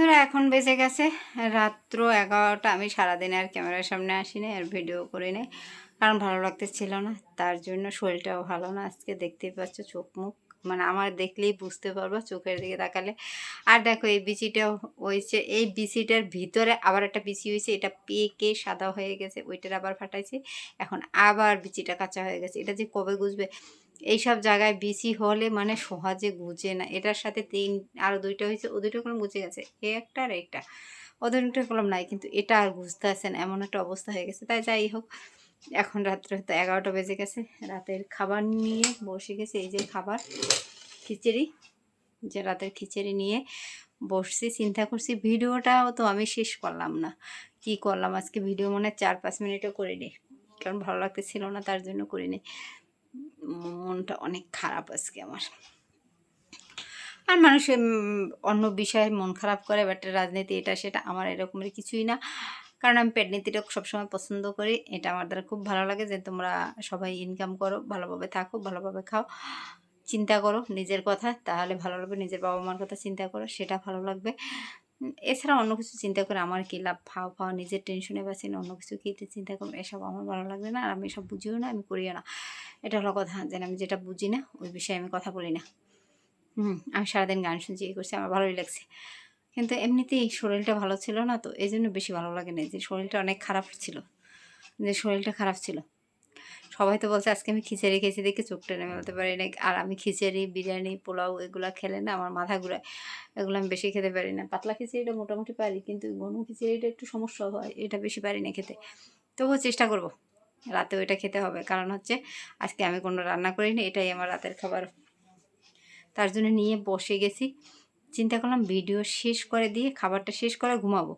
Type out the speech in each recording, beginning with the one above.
বন্ধুরা, এখন বেজে গেছে রাত্র এগারোটা। আমি সারাদিন আর ক্যামেরার সামনে আসি আসিনি, আর ভিডিও করি নাই। কারণ ভালো লাগতেছিল না, তার জন্য শরীরটাও ভালো না। আজকে দেখতেই পাচ্ছ চোখ মুখ। মানে আমার দেখলেই বুঝতে পারব, চোখের দিকে তাকালে। আর দেখো, এই বিচিটা হয়েছে, এই বিচিটার ভিতরে আবার একটা বিচি হয়েছে। এটা পেকে সাদা হয়ে গেছে, ওইটার আবার ফাটাইছি। এখন আবার বিচিটা কাঁচা হয়ে গেছে। এটা যে কবে গুজবে এইসব জায়গায় বিচি হলে মানে সহজে গুজে না। এটার সাথে তিন আরও দুইটা হয়েছে, ও দুটো কলম গুজে গেছে, এ একটা আর একটা ওদের দুটো কলম নাই, কিন্তু এটা আর বুঝতে আসে না, এমন একটা অবস্থা হয়ে গেছে। তাই যাই হোক, এখন রাত্রে হয়তো এগারোটা বেজে গেছে, রাতের খাবার নিয়ে বসে গেছে, এই যে খাবার, খিচুড়ি, যে রাতের খিচুড়ি নিয়ে বসছি, চিন্তা করছি ভিডিওটাও তো আমি শেষ করলাম না। কি করলাম, আজকে ভিডিও মনে চার পাঁচ মিনিটও করিনি, কারণ ভালো লাগতেছিল না, তার জন্য করিনি। মনটা অনেক খারাপ আজকে আমার। আর মানুষের অন্য বিষয়ে মন খারাপ করে বাট রাজনীতি এটা সেটা আমার এরকমের কিছুই না। কারণ আমি পেটনীতিটা সবসময় পছন্দ করি, এটা আমার দ্বারা খুব ভালো লাগে যে তোমরা সবাই ইনকাম করো, ভালোভাবে থাকো, ভালোভাবে খাও। চিন্তা করো নিজের কথা, তাহলে ভালো লাগবে। নিজের বাবা মার কথা চিন্তা করো, সেটা ভালো লাগবে। এছাড়া অন্য কিছু চিন্তা করে আমার কী লাভ? ফাও ফাও নিজের টেনশনে বাঁচি অন্য কিছু কী চিন্তা করব? এসব আমার ভালো লাগবে না, আর আমি এসব বুঝিও না, আমি করিও না। এটা হলো কথা যেন আমি যেটা বুঝি না, ওই বিষয়ে আমি কথা বলি না। হুম, আমি সারাদিন গান শুনছি এই করছি, আমার ভালোই লাগছে। কিন্তু এমনিতেই শরীরটা ভালো ছিল না তো এই জন্য বেশি ভালো লাগে না। যে শরীরটা অনেক খারাপ ছিল, যে শরীরটা খারাপ ছিল। সবাই তো বলছে, আজকে আমি খিচুড়ি খেয়েছি দেখে চোখ টেনে মেলতে পারি না আর আমি খিচুড়ি, বিরিয়ানি, পোলাও এগুলো খেলে না আমার মাথা ঘুরায়। এগুলো আমি বেশি খেতে পারি না। পাতলা খিচুড়িটা মোটামুটি পারি, কিন্তু ঘন খিচুড়িটা একটু সমস্যা হয়, এটা বেশি পারি না খেতে। তবুও চেষ্টা করব। রাতে ওইটা খেতে হবে। কারণ হচ্ছে আজকে আমি কোনো রান্না করিনি, এটাই আমার রাতের খাবার। তার জন্য নিয়ে বসে গেছি। চিন্তা করলাম ভিডিও শেষ করে দিয়ে খাবারটা শেষ করে ঘুমাবো।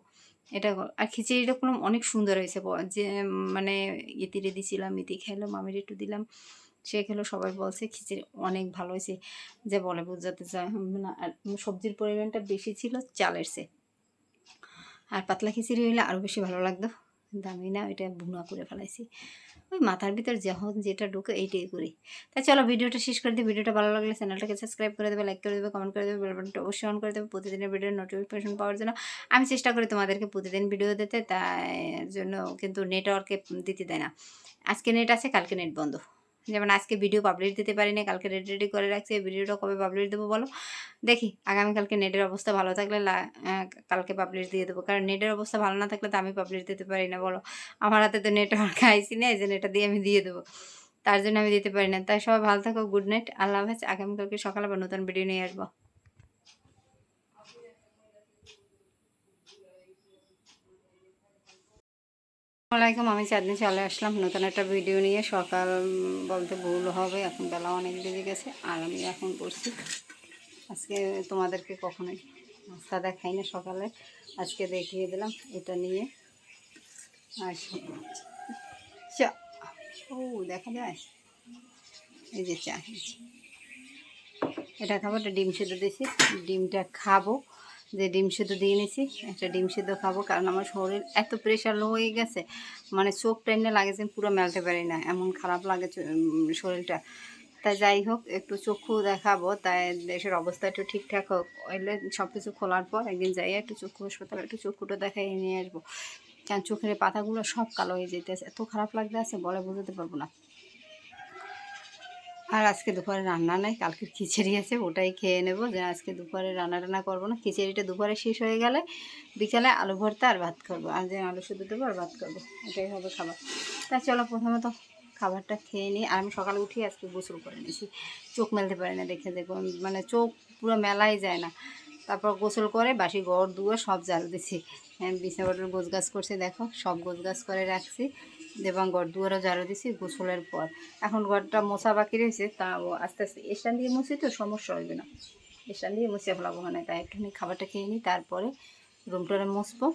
এটা আর খিচুড়িটা করলাম অনেক সুন্দর হয়েছে যে মানে ইতিরে দিছিলাম, ইতি খেলো, মামির একটু দিলাম, সে খেলো, সবাই বলছে খিচুড়ি অনেক ভালো হয়েছে। যে বলে বোঝাতে চায় না, আর সবজির পরিমাণটা বেশি ছিল চালের সে আর পাতলা খিচুড়ি হইলে আরও বেশি ভালো লাগতো। আমি না ওইটা ভুনা করে ফেলাইছি। ওই মাথার ভিতর যখন যেটা ঢুকে এইটাই করি। তা চলো ভিডিওটা শেষ করে দিই। ভিডিওটা ভালো লাগলে চ্যানেলটাকে সাবস্ক্রাইব করে দেবে, লাইক করে দেবে, কমেন্ট করে দেবে, বেল বাটনটা অবশ্যই অন করে দেবে। প্রতিদিনের ভিডিওর নোটিফিকেশন পাওয়ার জন্য আমি চেষ্টা করি তোমাদেরকে প্রতিদিন ভিডিও দিতে, তাই জন্য কিন্তু নেটওয়ার্কে দিতে দেয় না। আজকে নেট আছে, কালকে নেট বন্ধ। যেমন আজকে ভিডিও পাবলিশ দিতে পারি না কালকে রেডি রেডি করে রাখছি, এই ভিডিওটা কবে পাবলিশ দেবো বলো? দেখি, আগামীকালকে নেটের অবস্থা ভালো থাকলে কালকে পাবলিশ দিয়ে দেবো। কারণ নেটের অবস্থা ভালো না থাকলে তো আমি পাবলিশ দিতে পারি না বলো। আমার হাতে তো নেটওয়ার্ক আইসি না, এই নেটটা দিয়ে আমি দিয়ে দেবো। তার জন্য আমি দিতে পারি না। তাই সবাই ভালো থাকো গুড নাইট আল্লাহ হাফেজ। আগামীকালকে সকালে আবার নতুন ভিডিও নিয়ে আসব। আসসালামাইকুম আমি চাঁদনি চলে আসলাম নতুন একটা ভিডিও নিয়ে। সকাল বলতে ভুল হবে, এখন বেলা অনেক বেজে গেছে, আর আমি এখন করছি আজকে তোমাদেরকে কখনোই নাস্তা দেখাই না সকালে। আজকে দেখিয়ে দিলাম এটা নিয়ে। আর চা, ও, দেখা যায়? এই যে চা এটা খাব একটা ডিম সেদ্ধ দিয়েছি। ডিমটা খাব। যে ডিম সেদ্ধ দিয়ে নিয়েছি একটা ডিম সেদ্ধ খাব, কারণ আমার শরীর এত প্রেশার লো হয়ে গেছে মানে চোখ টাইমে লাগে যে পুরো মেলতে পারি না, এমন খারাপ লাগে শরীরটা। তাই যাই হোক, একটু চক্ষু দেখাবো, তাই দেশের অবস্থা একটু ঠিকঠাক হোক, হইলে সব কিছু খোলার পর একদিন যাই একটু চক্ষু হাসপাতালে একটু চক্ষুটা দেখাই নিয়ে আসব। কারণ চোখের পাতাগুলো সব কালো হয়ে যেতেছে এত খারাপ লাগতে আছে বলে বোঝাতে পারব না। আর আজকে দুপুরে রান্না নাই, কালকে খিচুড়ি আছে, ওটাই খেয়ে নেব। যে আজকে দুপুরে রান্না টান্না করব না, খিচুড়িটা দুপুরে শেষ হয়ে গেলে বিকালে আলু ভর্তা আর ভাত করব। আর যে আলু শুধু দেবো আর ভাত করব, এটাই হবে খাবার। তা চলো প্রথমত খাবারটা খেয়ে নিই। আর আমি সকালে উঠি আজকে গোসল করে নিয়েছি। চোখ মেলতে পারি না দেখে দেখুন মানে চোখ পুরো মেলাই যায় না। তারপর গোসল করে বাসি গড় দুয়ার সব জাল দিছি। হ্যাঁ বিছানাপত্র গোছ গাছ করছি, দেখো, সব গোছ গাছ করে রাখছি। এবং ঘর দুয়ারও ঝাড়ু দিছি, গোসলের পর। এখন ঘরটা মোছা বাকি রয়েছে তা আস্তে আস্তে স্ট্যান্ড দিয়ে মুছি তো সমস্যা হবে না। স্ট্যান্ড দিয়ে মুছে ফেলাবো মানে তাই একটুখানি খাবারটা খেয়ে নিই, তারপরে রুমটারে মুছবো।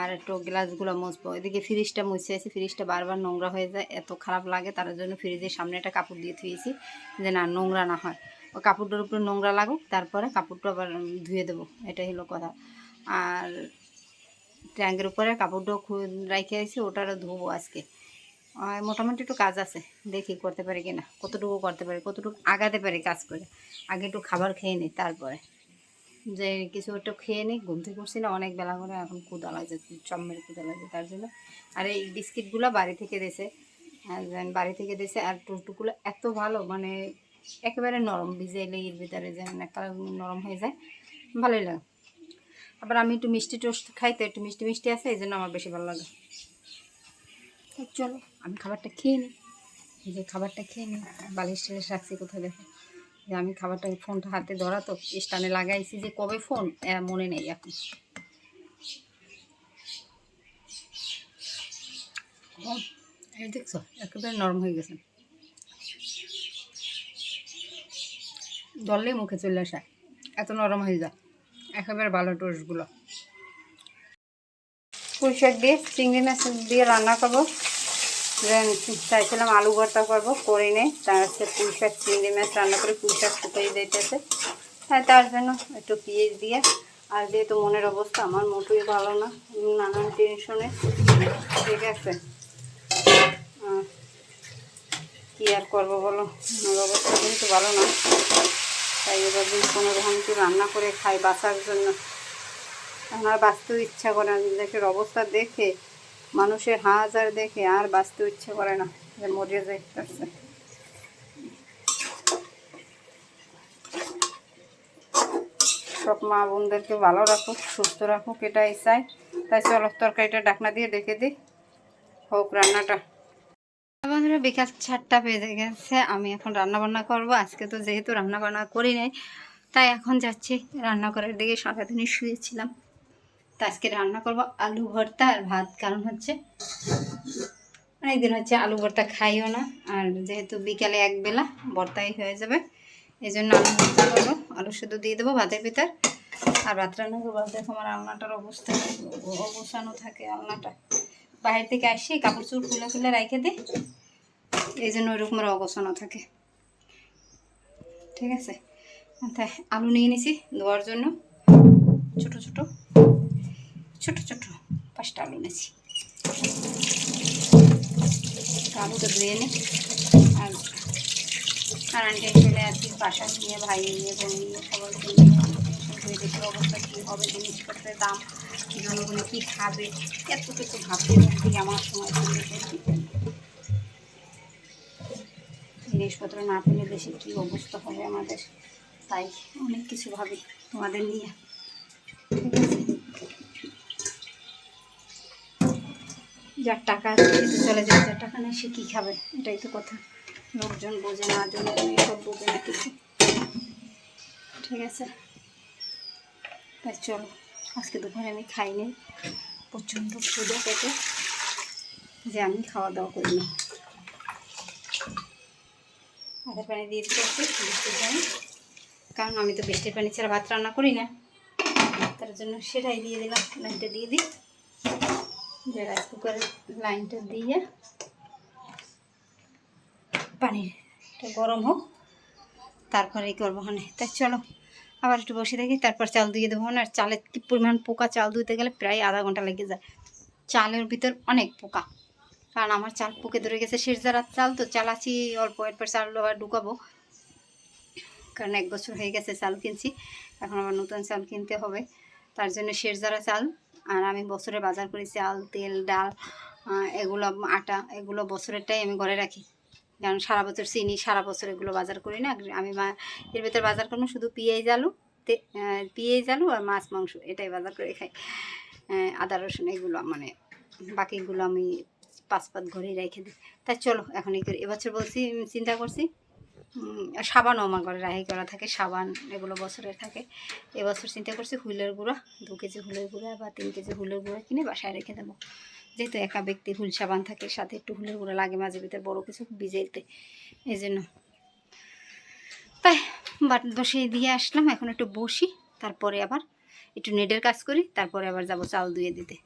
আর একটু গ্লাসগুলো মুছবো। এদিকে ফ্রিজটা মুছে আছে, ফ্রিজটা বারবার নোংরা হয়ে যায়, এত খারাপ লাগে, তার জন্য ফ্রিজের সামনে একটা কাপড় দিয়ে থুয়েছি যে না, নোংরা না হয়। ও কাপড়টার উপরে নোংরা লাগুক, তারপরে কাপড়টা আবার ধুয়ে দেবো, এটাই হলো কথা। আর ট্যাঙ্কের উপরে কাপড়টাও রাখে আছি ওটারও ধুবো আজকে। মোটামুটি একটু কাজ আছে, দেখি করতে পারি কি না কতটুকু করতে পারি, কতটুকু আগাতে পারি কাজ করে। আগে একটু খাবার খেয়ে নিই তারপরে। যে কিছু একটু খেয়ে নিই ঘুম থেকে করছি না, অনেক বেলা করে এখন কুদা লাগছে, চম্মের কুদা লাগছে তার জন্য। আর এই বিস্কিটগুলো বাড়ি থেকে যেন বাড়ি থেকে দিয়েছে আর টুকটুকুলো এত ভালো মানে একেবারে নরম, ভিজাইলে এর ভিতরে যেন একটা নরম হয়ে যায়, ভালোই লাগে। আবার আমি একটু মিষ্টি টোস্ট খাই, তো একটু মিষ্টি মিষ্টি আছে, এই জন্য আমার বেশি ভালো লাগে। চলো, আমি খাবারটা খেয়ে নিই। যে খাবারটা খেয়ে নিই, বালিশ টালিশ রাখছি কোথায় দেখো। যে আমি খাবারটা ফোনটা হাতে ধরা, তো স্টানে লাগাইছি যে কবে ফোন? মনে নেই এখন। এই দেখছ, একেবারে নরম হয়ে গেছে। জললেই মুখে চলে আসা, এত নরম হয়ে যায় একেবারে ভালো টোস্টগুলো পুঁই শাক দিয়ে, চিংড়ি মাছ দিয়ে রান্না করব। চাইছিলাম আলু ভর্তা করব, করে নেই তার হচ্ছে পুঁই শাক, চিংড়ি মাছ রান্না করে পুঁই শাক শুকিয়ে দিতেছে তাই তার জন্য একটু পেঁয়াজ দিয়ে। আর যেহেতু মনের অবস্থা, আমার মোটেই ভালো না, নানান টেনশনে ঠিক আছে। কি আর করব বলো? আমার অবস্থা কিন্তু ভালো না। তাই এবার দিন কোনো রকম একটু রান্না করে খাই বাঁচার জন্য। আমার বাঁচতেও ইচ্ছা করে না দেশের অবস্থা দেখে, মানুষের হাজার দেখে আর বাঁচতেও ইচ্ছা করে না যে মরে যাইতেছে। সব মা বোনদেরকে ভালো রাখুক, সুস্থ রাখুক, এটাই চাই। তাই চলো, তরকারিটা ডাকনা দিয়ে ডেকে দিই। হোক রান্নাটা। বন্ধুরা, বিকাল চারটা বেজে গেছে, আমি এখন রান্না বান্না করব। আজকে তো যেহেতু রান্না বান্না করি নাই, তাই এখন যাচ্ছি রান্নাঘরের দিকে। সারাদিনই শুয়েছিলাম, তা আজকে রান্না করব আলু ভর্তা আর ভাত। কারণ হচ্ছে, অনেকদিন হচ্ছে আলু ভর্তা খাইও না, আর যেহেতু বিকালে এক বেলা ভর্তাই হয়ে যাবে, এই জন্য আলু ভর্তা করব। আলু শুধু দিয়ে দেবো ভাতের ভিতর। আর ভাত রান্না করব, দেখো আমার আলনাটার অবস্থা, অবসানও থাকে আলনাটা বাইরে থেকে আসি, কাপড় চুপড় খুলে খুলে রেখে দিই। এই জন্য ওইরকমের অগোছানো থাকে। ঠিক আছে? তাই আলু নিয়ে নিছি ধোয়ার জন্য। ছোট ছোট। ছোট ছোট। পাঁচটা আলু নিয়েছি। আলুটা ধুয়ে নিই আর আর আন্টি চলে আর কি বাসা নিয়ে ভাই নিয়ে, বোন নিয়ে, সবাইকে নিয়ে ধুয়ে দেখে অবস্থা হবে জিনিসপত্রের দাম, জনগণ কী খাবে এত কিছু ভাবতে ভাবতে আমার সময় চলে গেছে। জিনিসপত্র না পেলে দেশে কী অবস্থা হবে আমাদের? তাই অনেক কিছু ভাবি তোমাদের নিয়ে। যার টাকা আছে সে চলে যায়, যার টাকা নেই সে কী খাবে? এটাই তো কথা। লোকজন বোঝে না, জনগণ এসব বোঝে না কিছু। ঠিক আছে? তাই চলো, আজকে দুপুরে আমি খাইনি। প্রচণ্ড ক্ষুদে পেটে, যে আমি খাওয়া দাওয়া করি না। আধার পানি দিয়ে দিতে হচ্ছে বৃষ্টির পানি। কারণ আমি তো বৃষ্টির পানি ছাড়া ভাত রান্না করি না। তার জন্য সেটাই দিয়ে দিলাম, লাইনটা দিয়ে দিই। যে রাইস কুকারের লাইনটা দিয়ে পানিটা গরম হোক, তারপরেই করব হনে। তাই চলো। আবার একটু বসে দেখি, তারপর চাল দিয়ে দেবো আর চালের কি পরিমাণ পোকা, চাল ধুতে গেলে প্রায় আধা ঘণ্টা লেগে যায়। চালের ভিতর অনেক পোকা। কারণ আমার চাল পোকে ধরে গেছে শেষ যারার চাল, তো চাল আছি, অল্প এরপর চাল আবার ঢুকাবো। কারণ এক বছর হয়ে গেছে চাল কিনছি, এখন আবার নতুন চাল কিনতে হবে। তার জন্য শেষ যারা চাল, আর আমি বছরে বাজার করি চাল তেল, ডাল এগুলো আটা, এগুলো বছরেরটাই আমি ঘরে রাখি। কারণ সারা বছর চিনি, সারা বছর এগুলো বাজার করি না। আমি মা- এর ভেতর বাজার করব শুধু পেঁয়াজ, আলু পেঁয়াজ, আলু আর মাছ, মাংস এটাই বাজার করে খাই। আদা, রসুন এগুলো মানে বাকিগুলো আমি পাঁচ পাত ঘরেই রেখে দিই। তাই চলো, এখন এই এবছর বলছি চিন্তা করছি। উম, সাবানও আমার ঘরে রাহি করা থাকে সাবান এগুলো বছরের থাকে। এবছর চিন্তা করছি হুলের গুঁড়া দু কেজি হুলের গুঁড়া বা তিন কেজি হুলের গুঁড়া কিনে বাসায় রেখে দেবো। যেহেতু একা ব্যক্তি হুল সাবান থাকে সাথে একটু হুলের গুঁড়া লাগে মাঝে ভিতরে বড়ো কিছু ভিজাইতে। এই জন্য। তাই বাট বসিয়ে দিয়ে আসলাম এখন একটু বসি তারপরে আবার একটু নেটের কাজ করি তারপরে আবার যাব চাল ধুয়ে দিতে।